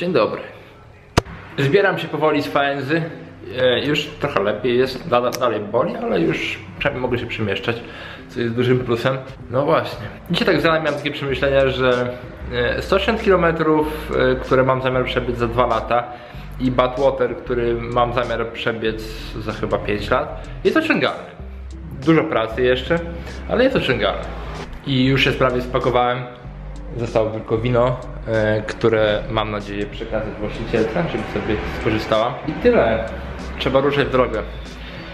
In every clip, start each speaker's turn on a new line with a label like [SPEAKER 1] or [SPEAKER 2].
[SPEAKER 1] Dzień dobry. Zbieram się powoli z Faenzy. E, Już trochę lepiej jest, dalej, boli, ale już mogę się przemieszczać, co jest dużym plusem. No właśnie. Dzisiaj tak zrana miałem takie przemyślenia, że e, 160 km, e, które mam zamiar przebiec za 2 lata i Badwater, który mam zamiar przebiec za chyba 5 lat, jest osiągalny. Dużo pracy jeszcze, ale jest osiągalny. I już się prawie spakowałem. Zostało tylko wino, e, które mam nadzieję przekazać właścicielce, żeby sobie skorzystała. I tyle. Trzeba ruszać w drogę.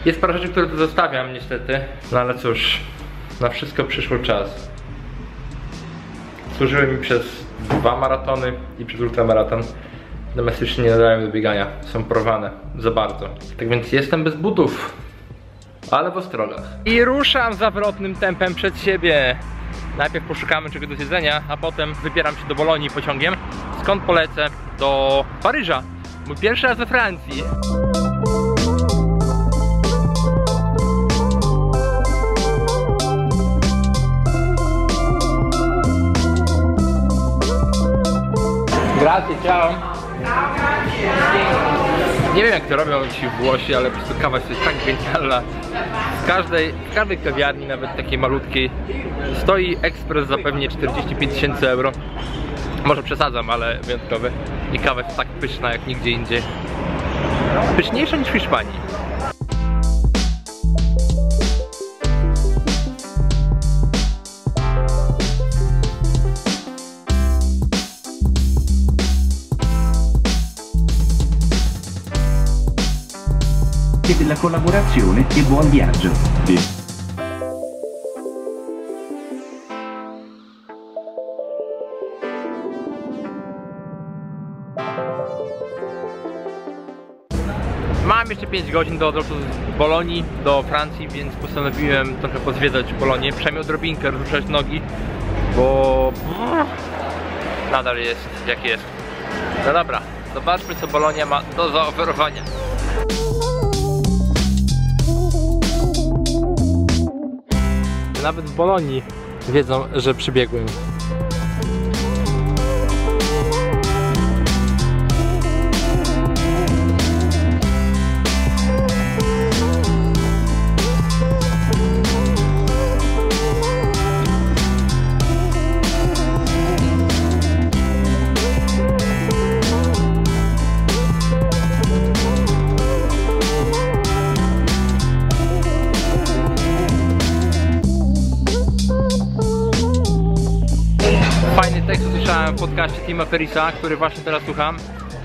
[SPEAKER 1] Jest parę rzeczy, które tu zostawiam niestety, no ale cóż, na wszystko przyszło czas. Służyły mi przez dwa maratony i przez ultramaraton. Natomiast nie nadają do biegania. Są porwane za bardzo. Tak więc jestem bez butów, ale w ostrogach. I ruszam zawrotnym tempem przed siebie. Najpierw poszukamy czegoś do zjedzenia, a potem wybieram się do Bolonii pociągiem, skąd polecę do Paryża. Mój pierwszy raz we Francji. Grazie, ciao. Nie wiem jak to robią ci Włosi, ale po prostu kawa jest tak genialna. W każdej, w każdej kawiarni, nawet takiej malutkiej, stoi ekspres za pewnie 45 tysięcy euro. Może przesadzam, ale wyjątkowy. I kawa jest tak pyszna jak nigdzie indziej. Pyszniejsza niż w Hiszpanii.
[SPEAKER 2] Della collaborazione e buon viaggio.
[SPEAKER 1] Mam jeszcze 5 godzin do odlotu z Bolonii do Francji, więc postanowiłem trochę pozwiedzać Bolonię, przynajmniej odrobinkę ruszać nogi, bo nadal jest jak jest. No dobra, zobaczmy co Bolonia ma do zaoferowania. Nawet w Bolonii wiedzą, że przybiegłem. Usłyszałem w podcaście Tima Ferisa, który właśnie teraz słucham.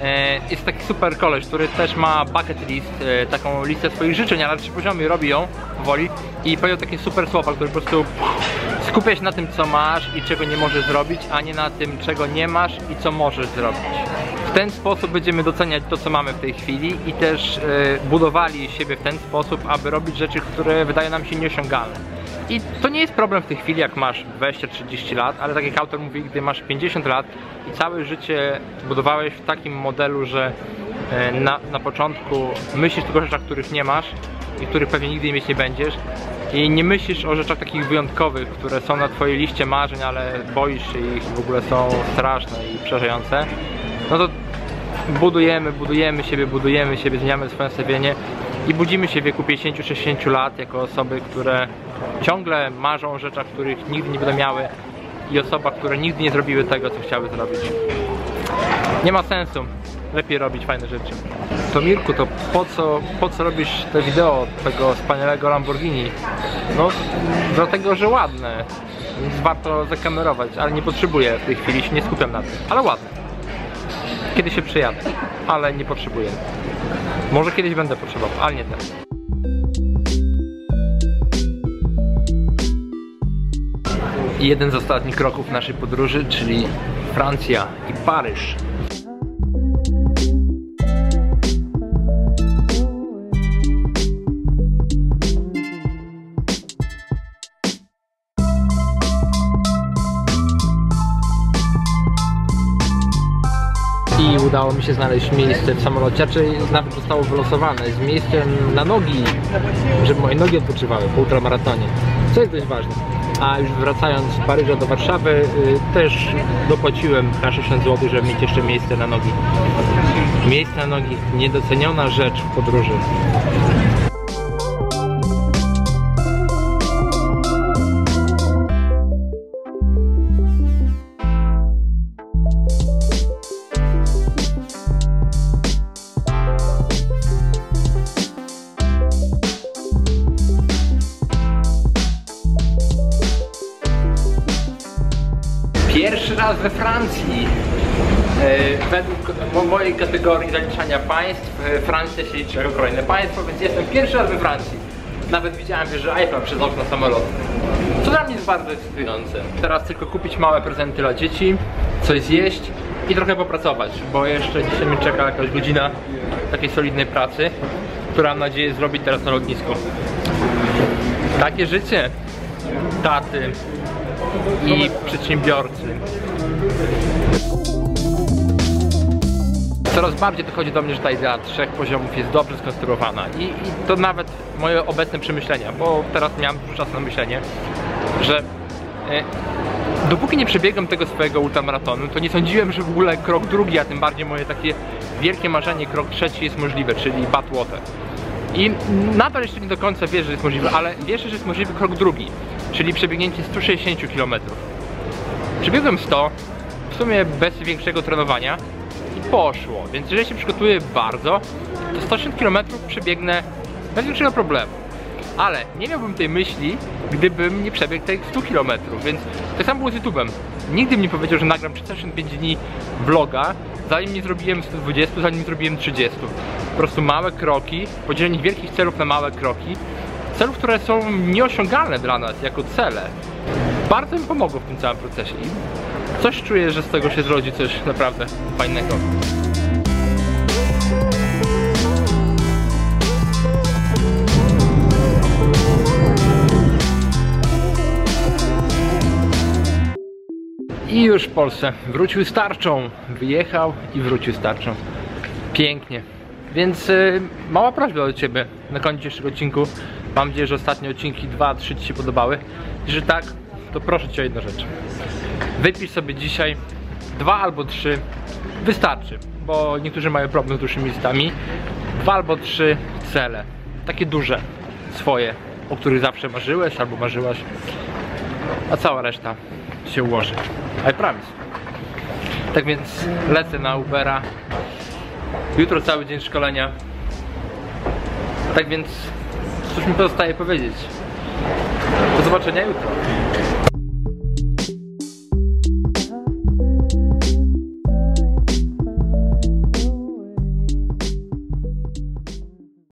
[SPEAKER 1] E, Jest taki super koleś, który też ma bucket list, e, taką listę swoich życzeń, ale trzy poziomie robi ją powoli i powiedział takie super słowa, które po prostu skupia się na tym co masz i czego nie możesz zrobić, a nie na tym czego nie masz i co możesz zrobić. W ten sposób będziemy doceniać to co mamy w tej chwili i też e, budowali siebie w ten sposób, aby robić rzeczy, które wydają nam się nieosiągalne. I to nie jest problem w tej chwili, jak masz 20-30 lat, ale tak jak autor mówi, gdy masz 50 lat i całe życie budowałeś w takim modelu, że e, na, na początku myślisz tylko o rzeczach, których nie masz i których pewnie nigdy mieć nie będziesz. I nie myślisz o rzeczach takich wyjątkowych, które są na twojej liście marzeń, ale boisz się ich w ogóle są straszne i przerażające, no to budujemy, budujemy siebie, budujemy siebie, zmieniamy swoje nastawienie i budzimy się w wieku 50-60 lat jako osoby, które ciągle marzą o rzeczach, których nigdy nie będą miały i osobach, które nigdy nie zrobiły tego, co chciały zrobić. Nie ma sensu. Lepiej robić fajne rzeczy. To Mirku, to po co, po co robisz te wideo tego wspaniałego Lamborghini? No, dlatego, że ładne. Warto zakamerować, ale nie potrzebuję w tej chwili, się nie skupiam na tym. Ale ładne. Kiedy się przyjadę, ale nie potrzebuję. Może kiedyś będę potrzebował, ale nie teraz. I jeden z ostatnich kroków naszej podróży, czyli Francja i Paryż. I udało mi się znaleźć miejsce w samolocie, raczej nawet zostało wylosowane z miejscem na nogi, żeby moje nogi odpoczywały po ultramaratonie, co jest dość ważne. a już wracając z Paryża do Warszawy y, też dopłaciłem chyba 60 zł, żeby mieć jeszcze miejsce na nogi. Miejsce na nogi, niedoceniona rzecz w podróży. Pierwszy raz we Francji. E, Według mo- mojej kategorii zaliczania państw, e, Francja się liczy jako kolejne państwo, więc jestem pierwszy raz we Francji. Nawet widziałem wieżę Eiffla przez okno samolotu. Co dla mnie jest bardzo ekscytujące. Teraz tylko kupić małe prezenty dla dzieci, coś zjeść i trochę popracować, bo jeszcze dzisiaj mnie czeka jakaś godzina takiej solidnej pracy, która mam nadzieję zrobić teraz na lotnisku. Takie życie taty i przedsiębiorcy. Coraz bardziej dochodzi do mnie, że ta idea trzech poziomów jest dobrze skonstruowana i, i to nawet moje obecne przemyślenia, bo teraz miałem dużo czasu na myślenie, że e, dopóki nie przebiegam tego swojego ultramaratonu, to nie sądziłem, że w ogóle krok drugi, a tym bardziej moje takie wielkie marzenie, krok trzeci jest możliwe, czyli Badwater. I nadal jeszcze nie do końca wierzę, że jest możliwe, ale wierzę, że jest możliwy krok drugi, czyli przebiegnięcie 160 km. Przebiegłem 100, w sumie bez większego trenowania i poszło, więc jeżeli się przygotuję bardzo, to 160 km przebiegnę bez większego problemu. Ale nie miałbym tej myśli, gdybym nie przebiegł tych 100 km, więc tak samo było z YouTube'em. Nigdy bym nie powiedział, że nagram 365 dni vloga, zanim nie zrobiłem 120, zanim nie zrobiłem 30. Po prostu małe kroki, podzielenie wielkich celów na małe kroki, celów, które są nieosiągalne dla nas jako cele. Bardzo mi pomogło w tym całym procesie i coś czuję, że z tego się zrodzi coś naprawdę fajnego. I już w Polsce wrócił z tarczą. Wyjechał i wrócił z tarczą. Pięknie. Więc y, mała prośba do Ciebie na koniec dzisiejszego odcinku. Mam nadzieję, że ostatnie odcinki 2-3 Ci się podobały. Jeżeli tak, to proszę Cię o jedną rzecz. Wypisz sobie dzisiaj dwa albo trzy. Wystarczy, bo niektórzy mają problem z dłuższymi listami. Dwa albo trzy cele. Takie duże, swoje, o których zawsze marzyłeś albo marzyłaś. A cała reszta się ułoży. I promise. Tak więc lecę na Ubera. Jutro cały dzień szkolenia. Tak więc cóż mi pozostaje powiedzieć. Do zobaczenia jutro.